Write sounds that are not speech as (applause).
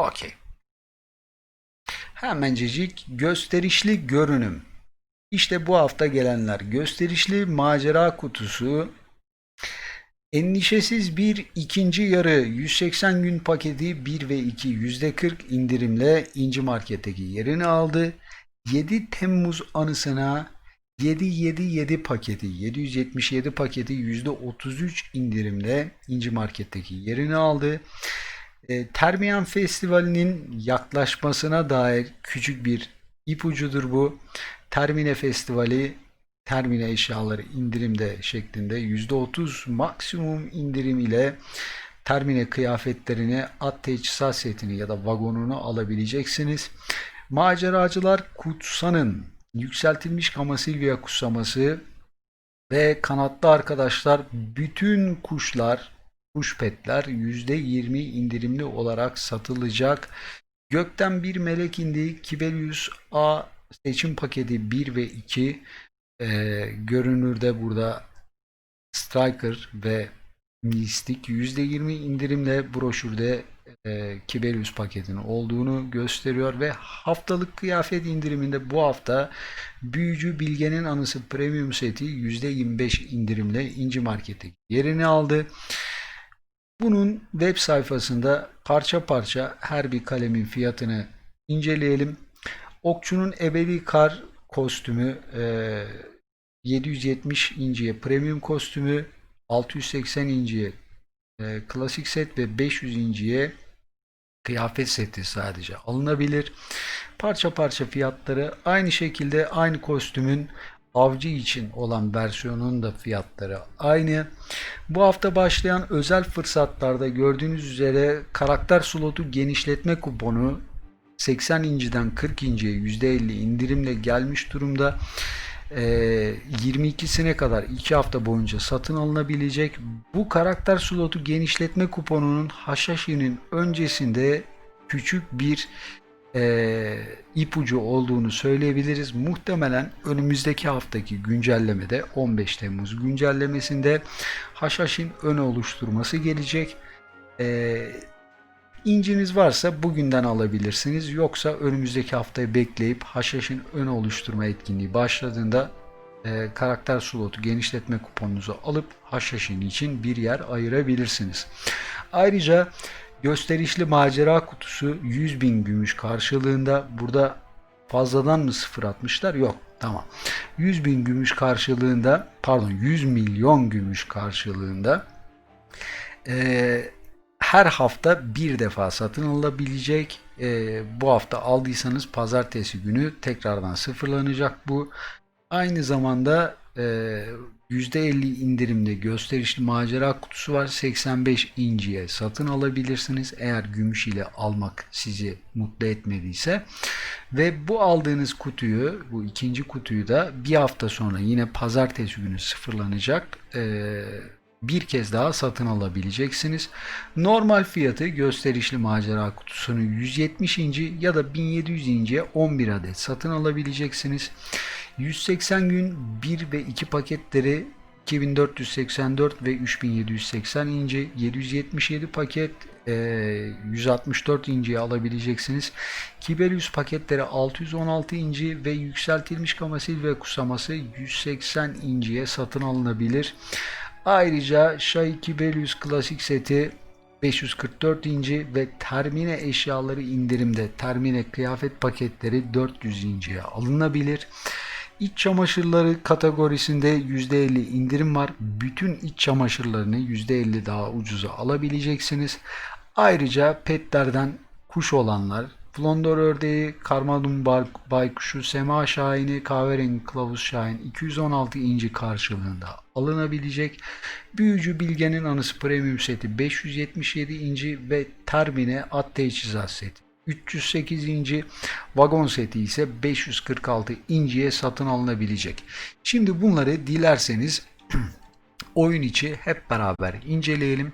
Okey. Hemencecik gösterişli görünüm. İşte bu hafta gelenler gösterişli macera kutusu. Endişesiz bir ikinci yarı 180 gün paketi 1 ve 2 %40 indirimle İnci Market'teki yerini aldı. 7 Temmuz anısına 777 paketi 777 paketi %33 indirimle İnci Market'teki yerini aldı. E, Termiyan Festivali'nin yaklaşmasına dair küçük bir ipucudur bu. Termine Festivali Termine eşyaları indirimde şeklinde %30 maksimum indirim ile Termine kıyafetlerini, at teçhizat setini ya da vagonunu alabileceksiniz. Maceracılar Kutsa'nın yükseltilmiş Kamasilvia kutsaması ve kanatlı arkadaşlar bütün kuşlar, kuş petler %20 indirimli olarak satılacak. Gökten bir melek indi. Kibelius A seçim paketi 1 ve 2 ee, görünürde burada Striker ve Mystic %20 indirimle broşürde e, Kibelius paketinin olduğunu gösteriyor ve haftalık kıyafet indiriminde bu hafta Büyücü Bilge'nin anısı premium seti %25 indirimle İnci Market'te yerini aldı. Bunun web sayfasında parça parça her bir kalemin fiyatını inceleyelim. Okçunun ebedi kar kostümü e, 770 inciye premium kostümü 680 inciye e, klasik set ve 500 inciye kıyafet seti sadece alınabilir. Parça parça fiyatları aynı şekilde aynı kostümün avcı için olan versiyonun da fiyatları aynı. Bu hafta başlayan özel fırsatlarda gördüğünüz üzere karakter slotu genişletme kuponu 80 inciden 40 inciye %50 indirimle gelmiş durumda. Ee, 22'sine kadar 2 hafta boyunca satın alınabilecek. Bu karakter slotu genişletme kuponunun Hashishi'nin öncesinde küçük bir e, ipucu olduğunu söyleyebiliriz. Muhtemelen önümüzdeki haftaki güncellemede 15 Temmuz güncellemesinde Haşhaş'in ön oluşturması gelecek. E, İnciniz varsa bugünden alabilirsiniz. Yoksa önümüzdeki haftayı bekleyip Haşhaş'ın ön oluşturma etkinliği başladığında e, karakter slotu genişletme kuponunuzu alıp Haşhaş'ın için bir yer ayırabilirsiniz. Ayrıca gösterişli macera kutusu 100 bin gümüş karşılığında burada fazladan mı sıfır atmışlar? Yok. Tamam. 100 bin gümüş karşılığında pardon 100 milyon gümüş karşılığında eee her hafta bir defa satın alınabilecek. E, bu hafta aldıysanız pazartesi günü tekrardan sıfırlanacak bu. Aynı zamanda e, %50 indirimde gösterişli macera kutusu var. 85 inciye satın alabilirsiniz. Eğer gümüş ile almak sizi mutlu etmediyse. Ve bu aldığınız kutuyu, bu ikinci kutuyu da bir hafta sonra yine pazartesi günü sıfırlanacak. Eee bir kez daha satın alabileceksiniz. Normal fiyatı gösterişli macera kutusunu 170 inci ya da 1700 inciye 11 adet satın alabileceksiniz. 180 gün 1 ve 2 paketleri 2484 ve 3780 inci 777 paket 164 inciye alabileceksiniz. Kiberius paketleri 616 inci ve yükseltilmiş kamasil ve kusaması 180 inciye satın alınabilir. Ayrıca Shai Kibelius klasik seti 544 inci ve Termine eşyaları indirimde. Termine kıyafet paketleri 400 inciye alınabilir. İç çamaşırları kategorisinde %50 indirim var. Bütün iç çamaşırlarını %50 daha ucuza alabileceksiniz. Ayrıca petlerden kuş olanlar Flondor ördeği, karmadum baykuşu, sema şahini, kahverengi kılavuz şahin 216 inci karşılığında alınabilecek. Büyücü Bilge'nin anısı premium seti 577 inci ve Termine at teçhizat seti 308 inci, vagon seti ise 546 inciye satın alınabilecek. Şimdi bunları dilerseniz (clears throat) oyun içi hep beraber inceleyelim.